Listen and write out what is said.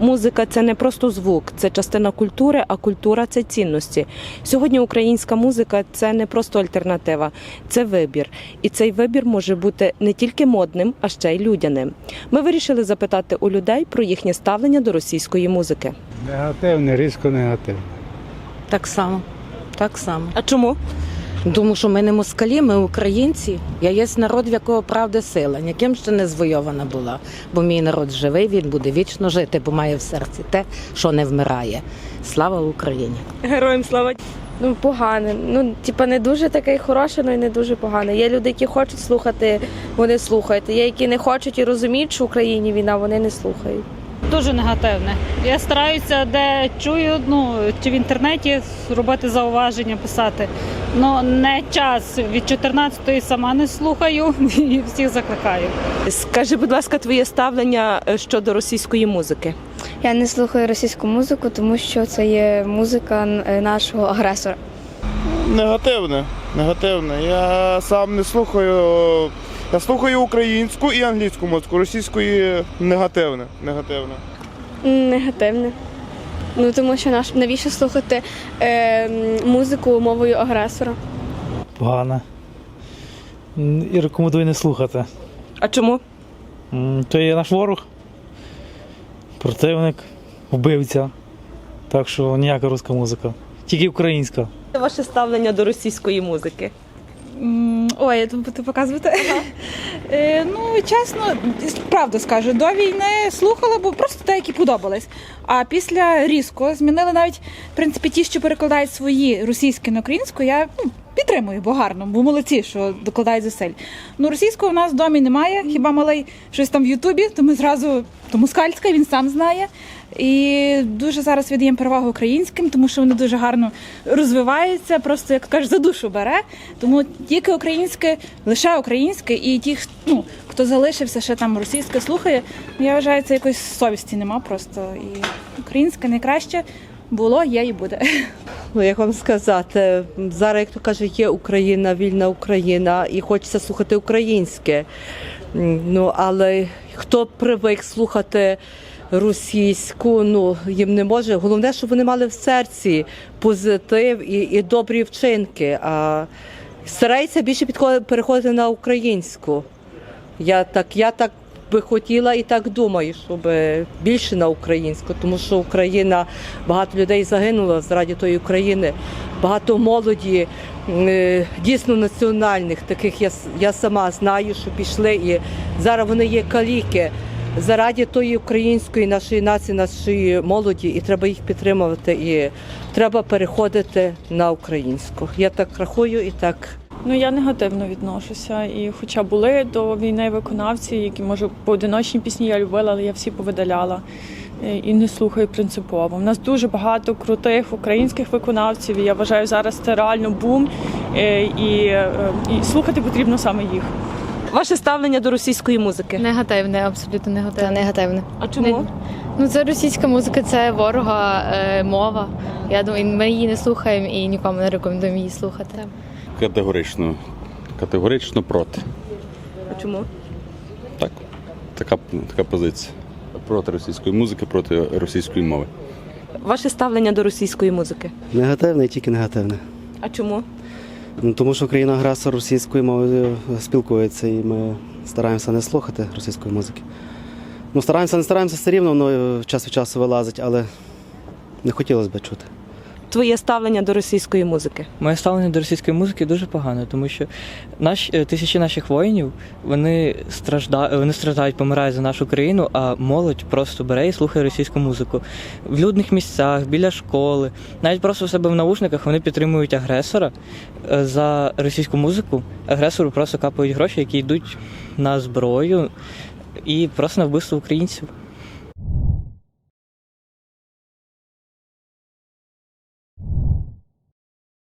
Музика це не просто звук, це частина культури, а культура це цінності. Сьогодні українська музика це не просто альтернатива, це вибір. І цей вибір може бути не тільки модним, а ще й людяним. Ми вирішили запитати у людей про їхнє ставлення до російської музики. Негативне, різко негативне. Так само. Так само. А чому? Тому що ми не москалі, ми українці. Я є народ, в якого правда сила. Ніким ще не звойована була. Бо мій народ живий, він буде вічно жити, бо має в серці те, що не вмирає. Слава Україні! Героям слава! Ну, погане. Ну, типа, не дуже такий хороший, але й не дуже поганий. Є люди, які хочуть слухати, вони слухають. Є, які не хочуть і розуміють, що в Україні війна, вони не слухають. Дуже негативне. Я стараюся, де чую, ну чи в інтернеті робити зауваження, писати. Ну не час від 14-ї сама не слухаю і всіх закликаю. Скажи, будь ласка, твоє ставлення е, щодо російської музики. Я не слухаю російську музику, тому що це є музика е, нашого агресора. Негативне. Негативне. Я сам не слухаю. Я слухаю українську і англійську музику, російської негативне. Негативне. Негативне. Ну тому що наш навіщо слухати е, музику мовою агресора? Погано. І рекомендую не слухати. А чому? То є наш ворог, противник, вбивця. Так що ніяка руська музика. Тільки українська. Це Ваше ставлення до російської музики. Ой, тут будете показувати. Е, ну, чесно, правду скажу, до війни слухала, бо просто те, які подобались. А після різко змінили навіть в принципі ті, що перекладають свої російські на українську. Я ну, підтримую, бо гарно, бо молодці, що докладають зусиль. Ну, російського в нас в домі немає, хіба малий щось там в Ютубі, то ми зразу то москальська, він сам знає. І дуже зараз віддаємо перевагу українським, тому що вони дуже гарно розвиваються, просто як кажуть, за душу бере. Тому тільки українське, лише українське, і ті, ну, хто залишився, ще там російське слухає, я вважаю, це якоїсь совісті нема просто. І українське найкраще було, є і буде. Ну, як вам сказати, зараз, як то каже, є Україна, вільна Україна, і хочеться слухати українське. Ну, але хто привик слухати російську, ну їм не може. Головне, щоб вони мали в серці позитив і, і добрі вчинки. А стараються більше підходити, переходити на українську. Я так, я так би хотіла і так думаю, щоб більше на українську, тому що Україна багато людей загинуло заради тої України, багато молоді е, дійсно національних, таких я, я сама знаю, що пішли і зараз вони є каліки. Заради тої української нашої нації, нашої молоді, і треба їх підтримувати, і треба переходити на українську. Я так рахую і так Ну я негативно відношуся. І хоча були до війни виконавці, які може поодиночні пісні я любила, але я всі повидаляла е, і не слухаю принципово. У нас дуже багато крутих українських виконавців. і Я вважаю, зараз це реально бум, і, і, е, і слухати потрібно саме їх. Ваше ставлення до російської музики. Негативне, абсолютно негативне. негативне. А чому? Ну це російська музика, це ворога е, мова. Я думаю, ми її не слухаємо і нікому не рекомендуємо її слухати. Категорично. Категорично проти. А чому? Так. Така, така позиція. Проти російської музики, проти російської мови. Ваше ставлення до російської музики. Негативне і тільки негативне. А чому? Ну, тому що країна агресор російською мовою спілкується, і ми стараємося не слухати російської музики. Ну, стараємося, не стараємося все рівно, воно час від часу вилазить, але не хотілося б чути. Твоє ставлення до російської музики. Моє ставлення до російської музики дуже погане, тому що наш, е, тисячі наших воїнів вони стражда, вони страждають, помирають за нашу країну, а молодь просто бере і слухає російську музику. В людних місцях, біля школи, навіть просто у себе в наушниках вони підтримують агресора е, за російську музику. Агресору просто капають гроші, які йдуть на зброю і просто на вбивство українців.